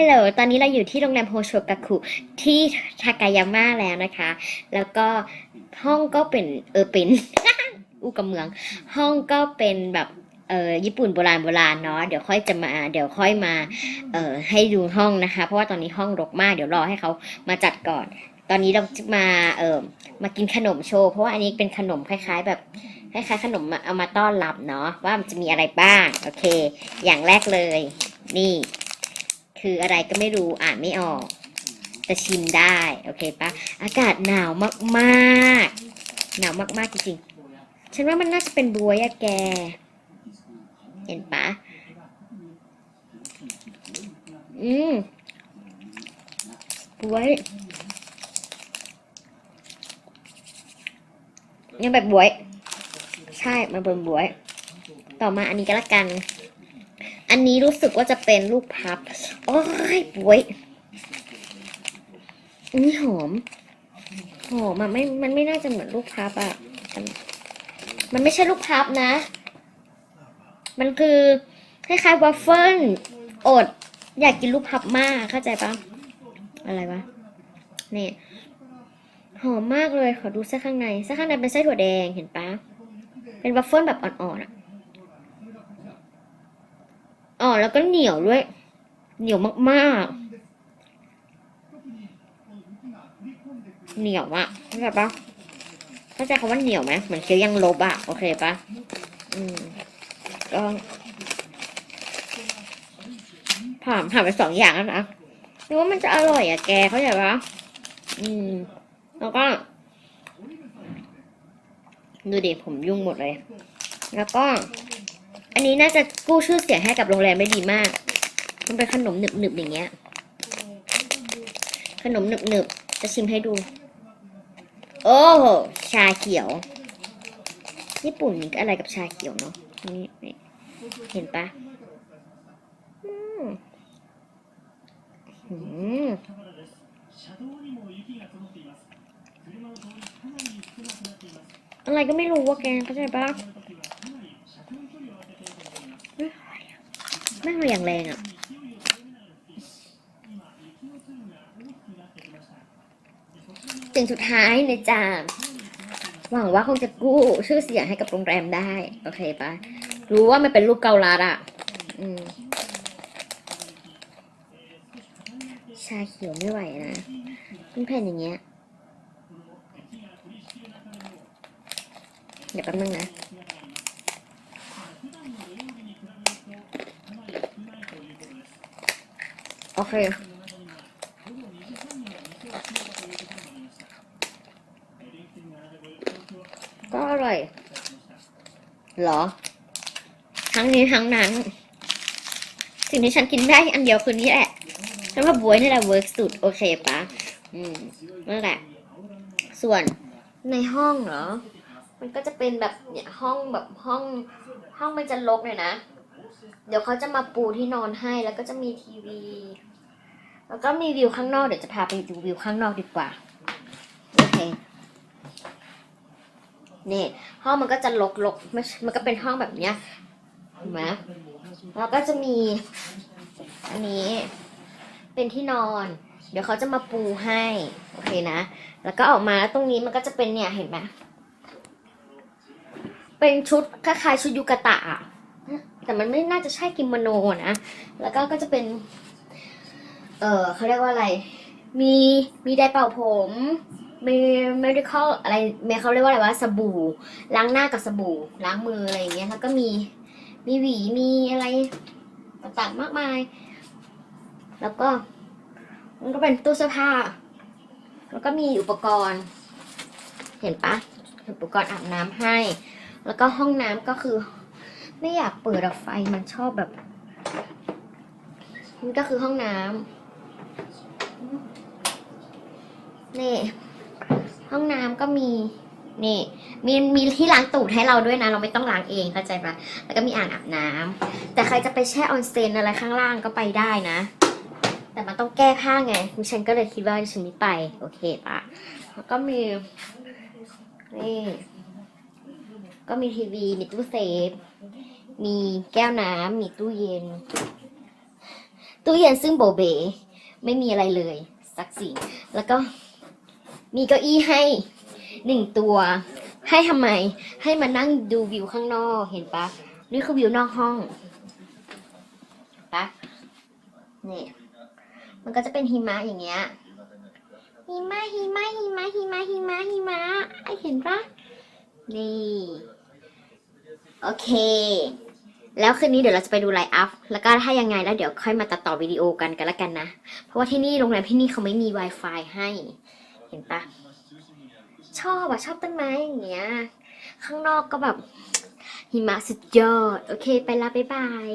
ฮัลโหล ตอนนี้เราอยู่ที่โรงแรมโฮโชกาคุที่ทากายาม่าแล้วนะคะ แล้วก็ห้องก็เป็นเออเป็นอูกับเมือง ห้องก็เป็นแบบเออญี่ปุ่นโบราณโบราณเนาะ เดี๋ยวค่อยจะมา เดี๋ยวค่อยมาเอ่อให้ดูห้องนะคะ เพราะว่าตอนนี้ห้องรกมาก เดี๋ยวรอให้เขามาจัดก่อน ตอนนี้เราจะมาเออมากินขนมโชว์ เพราะว่าอันนี้เป็นขนมคล้ายๆ แบบคล้ายๆขนมเอามาต้อนรับเนาะว่ามันจะมีอะไรบ้าง โอเค อย่างแรกเลย นี่ คืออะไรก็ไม่รู้อ่านไม่ออกแต่ชิมได้ โอเคปะอากาศหนาวมากๆ หนาวมากๆจริงๆ ฉันว่ามันน่าจะเป็นบวยอะแก เห็นปะอืมบวยยังแบบบวย ใช่ มันเป็นบวย ต่อมาอันนี้ก็แล้วกัน อันนี้รู้สึกว่าจะเป็นลูกพับ โอ้ยบวยอันนี้หอม หอมอะไม่ มันไม่น่าจะเหมือนลูกพับอะมันมันไม่ใช่ลูกพับนะ มันคือคล้ายๆวัฟเฟิลอด อยากกินลูกพับมากเข้าใจปะอะไรวะนี่หอมมากเลยขอดูไส้ข้างในไส้ข้างในเป็นไส้ถั่วแดงเห็นปะเป็นวัฟเฟิลแบบอ่อนๆอะ อ๋อแล้วก็เหนียวด้วย เหนียวมากๆ เหนียวอะเข้าใจปะเข้าใจคำว่าเหนียวไหมเหมือนเคี้ยวยังลบอะโอเคปะอืมก็ผ่านผ่านไปสองอย่างแล้วนะนึกว่ามันจะอร่อยอะแกเข้าใจปะอืม แล้วก็ ดูดิผมยุ่งหมดเลย แล้วก็ อันนี้น่าจะกู้ชื่อเสียงให้กับโรงแรมได้ดีมาก มันเป็นขนมหนึบๆอย่างเงี้ย ขนมหนึบๆจะชิมให้ดู โอ้โหชาเขียว ญี่ปุ่นนี่อะไรกับชาเขียวเนาะนี่เห็นปะอืมอืมอะไรก็ไม่รู้ว่าแกเข้าใจปะ แม่งอย่างแรงอะสิ่งสุดท้ายในจามหวังว่าคงจะกู้ชื่อเสียงให้กับโรงแรมได้ โอเคปะรู้ว่ามันเป็นรูปเกาลัดอะอชาเขียวไม่ไหวนะเป็นแผ่นอย่างเงี้ย เดี๋ยวแป๊บนึงนะ โอเค ก็อร่อย เหรอ ทั้งนี้ทั้งนั้น สิ่งที่ฉันกินได้อันเดียวคือนี้แหละฉันว่าบวยนี่แหละเวิร์กสุด โอเคปะอืมนั่นแหละ ส่วนในห้องเหรอ มันก็จะเป็นแบบเนี่ยห้องแบบห้อง ห้องมันจะรกเลยนะ เดี๋ยวเขาจะมาปูที่นอนให้แล้วก็จะมีทีวี แล้วก็มีวิวข้างนอกเดี๋ยวจะพาไปดูวิวข้างนอกดีกว่า โอเค นี่ ห้องมันก็จะลกลกๆ มันก็เป็นห้องแบบเนี้ยเห็นไหมแล้วก็จะมี อันนี้ เป็นที่นอน เดี๋ยวเขาจะมาปูให้ โอเคนะ แล้วก็ออกมาแล้วตรงนี้มันก็จะเป็นเนี่ยเห็นไหมเป็นชุดคล้ายๆชุดยูกะตะอะแต่มันไม่น่าจะใช่กิโมโนนะ แล้วก็ก็จะเป็น เออเขาเรียกว่าอะไร มีมีไดร์เป่าผมมี medical อะไรเมเขาเรียกว่าอะไรวะสบู่ ล้างหน้ากับสบู่ ล้างมืออะไรอย่างเงี้ยแล้วก็มีมีหวีมีอะไรต่างๆมากมาย แล้วก็มันก็เป็นตู้เสื้อผ้า แล้วก็มีอุปกรณ์ เห็นปะอุปกรณ์อาบน้ำให้ แล้วก็ห้องน้ำก็คือ ไม่อยากเปิดอะไฟมันชอบแบบนี่ก็คือห้องน้ำ นี่ ห้องน้ำก็มี นี่ มีมีที่ล้างตูดให้เราด้วยนะ เราไม่ต้องล้างเองเข้าใจปะแล้วก็มีอ่างอาบน้ำแต่ใครจะไปแช่ออนเซนอะไรข้างล่างก็ไปได้นะ แต่มันต้องแก้ผ้าไงฉันก็เลยคิดว่าฉันไม่ไป โอเคปะแล้วก็มี นี่ก็มีทีวี มีตู้เซฟ มีแก้วน้ำ มีตู้เย็นตตู้เย็นซึ่งโบเบ ไม่มีอะไรเลย สักสิ่ง แล้วก็มีเก้าอี้ให้หนึ่งตัว ให้ทำไม ให้มานั่งดูวิวข้างนอกเห็นปะนี่คือวิวนอกห้องปะนี่มันก็จะเป็นหิมะอย่างเงี้ยหิมะหิมะหิมะหิมะหิมะหิมะไอเห็นปะนี่ โอเค แล้วคืนนี้เดี๋ยวเราจะไปดูไลฟ์อัพ แล้วก็ถ้ายังไงแล้วเดี๋ยวค่อยมาตัดต่อวิดีโอกันกันละกันนะ เพราะว่าที่นี่โรงแรมที่นี่เขาไม่มี Wi-Fi ให้ เห็นปะชอบอะชอบต้นไม้อย่างเงี้ย ข้างนอกก็แบบหิมะสุดยอด โอเค ไปละบ๊ายบาย